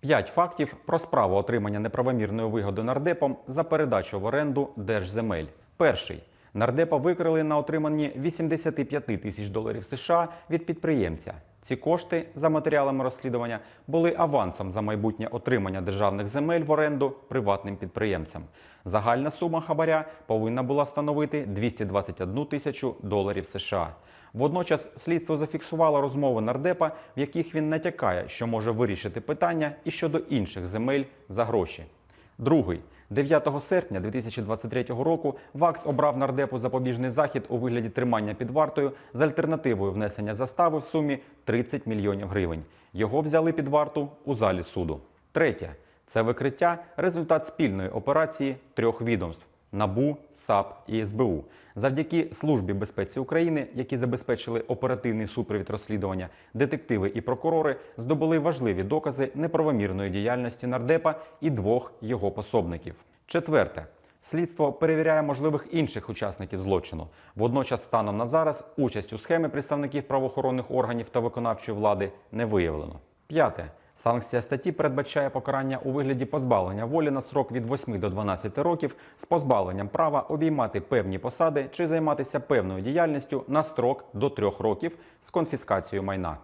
П'ять фактів про справу отримання неправомірної вигоди нардепом за передачу в оренду держземель. Перший. Нардепа викрили на отриманні 85 тисяч доларів США від підприємця. Ці кошти, за матеріалами розслідування, були авансом за майбутнє отримання державних земель в оренду приватним підприємцям. Загальна сума хабаря повинна була становити 221 тисячу доларів США. Водночас слідство зафіксувало розмови нардепа, в яких він натякає, що може вирішити питання і щодо інших земель за гроші. Другий 9 серпня 2023 року ВАКС обрав нардепу запобіжний захід у вигляді тримання під вартою з альтернативою внесення застави в сумі 30 мільйонів гривень. Його взяли під варту у залі суду. Третє це викриття результат спільної операції трьох відомств. НАБУ, САП і СБУ завдяки службі безпеці України, які забезпечили оперативний супровід розслідування, детективи і прокурори здобули важливі докази неправомірної діяльності нардепа і двох його пособників. Четверте. Слідство перевіряє можливих інших учасників злочину. Водночас, станом на зараз, участь у схемі представників правоохоронних органів та виконавчої влади не виявлено. П'яте. Санкція статті передбачає покарання у вигляді позбавлення волі на срок від 8 до 12 років з позбавленням права обіймати певні посади чи займатися певною діяльністю на строк до 3 років з конфіскацією майна.